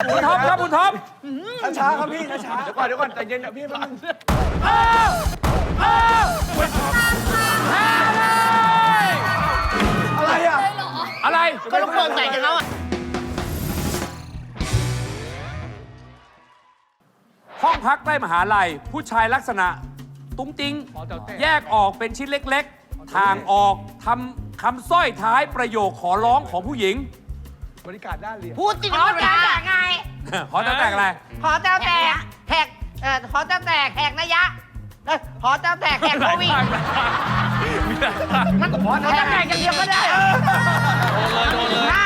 คุณท็อปครับคุณท็อปช้าๆครับพี่ช้าๆเดี๋ยวก่อนเดี๋ยวก่อนใจเย็นนะพี่แป๊บนึงอ้าวอ้าวแพ้เลยอะไรอะอะไรก็ลูกโป่งใส่กันแล้วอะห้องพักใกล้มหาลัยผู้ชายลักษณะ ตุ้งติ้ง แยกออกเป็นชิ้นเล็กๆ ทางออกทำคำสร้อยท้ายประโยคขอร้องของผู้หญิง บริการด้านเรียนพูดจริงขอแตกไงขอจะแต่งอะไรขอแตกแตกแหกเอ่อขอแตกแตกแหกนะยะเอ้ยขอแตกแตกแหกโควิดมันขอแตกแตกอย่างเดียวก็ได้เหรอ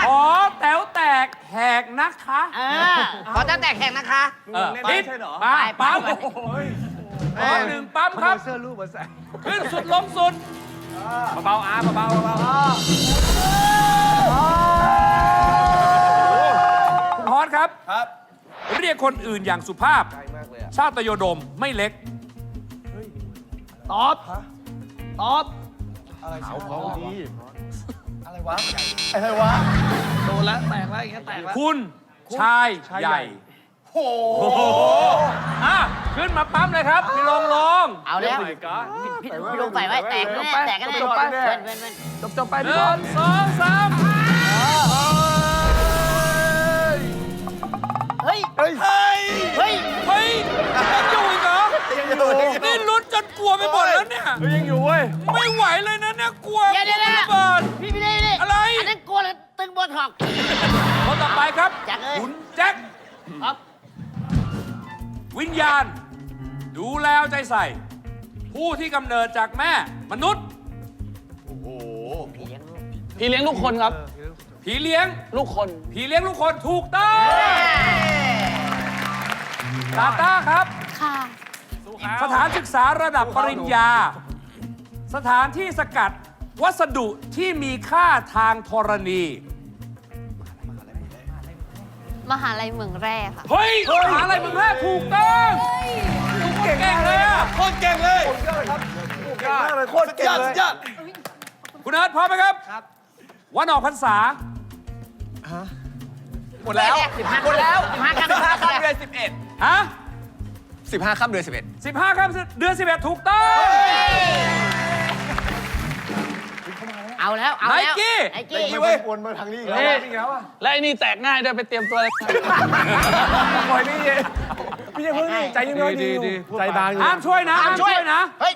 ขอแต๋วแตกแหกนะคะเออขอแตกแตกแหกนะคะเออแน่นปิดใช่เหรอมาไปปั๊มไปขอหนึ่งปั๊มครับ เสื้อรูปมาใส่ขึ้นสุดลงสุดเบาๆอาเบาๆเบาคุ ครับๆครับ เรียกคนอื่นอย่างสุภาพใช่มากเลยอะชาติโยดมไม่เล็ก ตอบ ตอบ อะไรเขาเขาดีอะไรวะ อะไรวะ โดนแล้วแตกแล้วอย่างเงี้ยแตกแล้ว คุณชายชายใหใหญ่ญ่โอ้โหอะขึ้นมาปั๊มเลยครับพี่ลงลงเอาแล้วพี่พี่พี่ลงใส่ไว้แตกแน่แตกแน่จบไปเว้นเว้นเว้นจบจบไปหพี่นึ่บอลงสองสาม ลุ้นจนกลัวไปหมดแล้วเนี่ยเฮ้ยยังอยู่เว้ย ไม่ไหวเลยนะเนี่ยกลัวเดี๋ยวเดี๋ยวเดี๋ยว ระเบิด พี่พี่ได้พี่อะไร อันนั้นกลัวเลยตึงบนหอกคนต่อไปครับแจ็คเอ้ย คุณแจ็คครับวิญญาณ ดูแลเอาใจใส่ ผู้ที่กำเนิดจากแม่ มนุษย์ พี่เลี้ยงลูกคนครับ ผีเลี้ยง ลูกคน ผีเลี้ยงลูกคนถูกต้องตาต้าครับค่ะ สถานศึกษาระดับปริญญา สถานที่สกัดวัสดุที่มีค่าทางธรณี มหาลัยเมืองแร่ค่ะ เฮ้ยหาอะไรมึงแรกถูกต้องเก่งเลยอะโคตรเก่งเลยเก่งมากเลยโคตรเก่งเลยคุณเอิร์ธพร้อมไหมครับ ครับ วันออกพรรษา หมดแล้ว หมดแล้วสิบห้าครั้งสิบห้าครั้ค่ำงเดือนสิบเอ็ด ฮะสิบห้าค่ำเดือนสิบเอ็ด15ครับเดือน11 ถูกต้อง เอาแล้ว เอาไนแล้วกี้ ไนกี้ เว้ยวนมาทางนี้อีกแล้วนี่อีกแล้วอะและไอ้นี่แตกง่ายด้วยไปเตรียมตัวเลยปล่อยนี่เองพี่ยังเพิ่งนี่ใจยังน้อยดีใจบางอยู่ห้ามช่วยนะห้ามช่วยนะเฮ้ย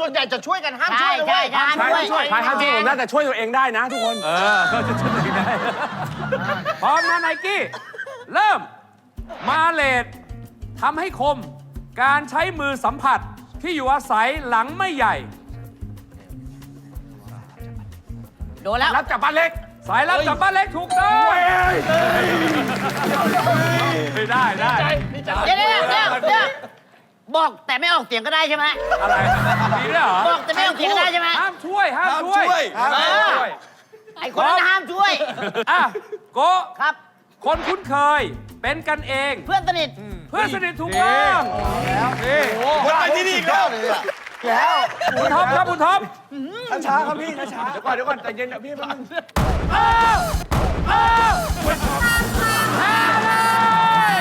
ส่วนใหญ่จะช่วยกันห้ามช่วยนะเว้ยห้ามใช่ช่วยใช่ห้ามช่วยผมได้แต่ช่วยตัวเองได้นะทุกคนเออก็จะช่วยตัวเองได้พร้อมนะไนกี้ เริ่มมาเลดทำให้คม การใช้มือสัมผัสที่อยู่อาศัยหลังไม่ใหญ่ โดนแล้ว รับจากบ้านเล็ก สายรับจากบ้านเล็กถูกต้องไม่ได้ได้เดี๋ยวเดี๋ยวเดี๋ยวเดี๋ยวบอกแต่ไม่ออกเสียงก็ได้ใช่ไหมอะไรมีด้วยเหรอบอกแต่ไม่ออกเสียงก็ได้ใช่ไหมห้ามช่วยห้ามห้ามช่วยช่วยเออไอ้คนนั้นห้ามช่วย อะโกะครับ คนคุ้นเคยเป็นกันเอง เพื่อนสนิท เพื่อนสนิทถูกต้องนี่วนไปที่นี่อีกแล้วแล้วคุณท็อปครับคุณท็อปช้าๆครับพี่ช้าๆเดี๋ยวก่อนเดี๋ยวก่อนใจเย็นนะพี่แป๊บนึงอ้าวอ้าวแพ้เลย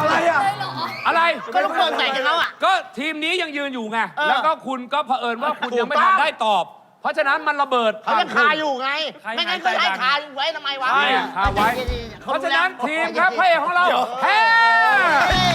อะไรอะอะไร ก็ลูกโป่งใส่กันแล้วอะ ก็ทีมนี้ยังยืนอยู่ไงเออแล้วก็คุณก็เผอิญว่าคุณยังไม่ถูกต้ทัอนงได้ตอบ เพราะฉะนั้นมันระเบิดเขายังคาอยู่ไงใครไม่งั้นหายใจก็ให้ดังคาไว้ทำไมวะใช่คาไว้ เพราะฉะนั้นทีมครับพระเอกของเราแพ้ Yeah!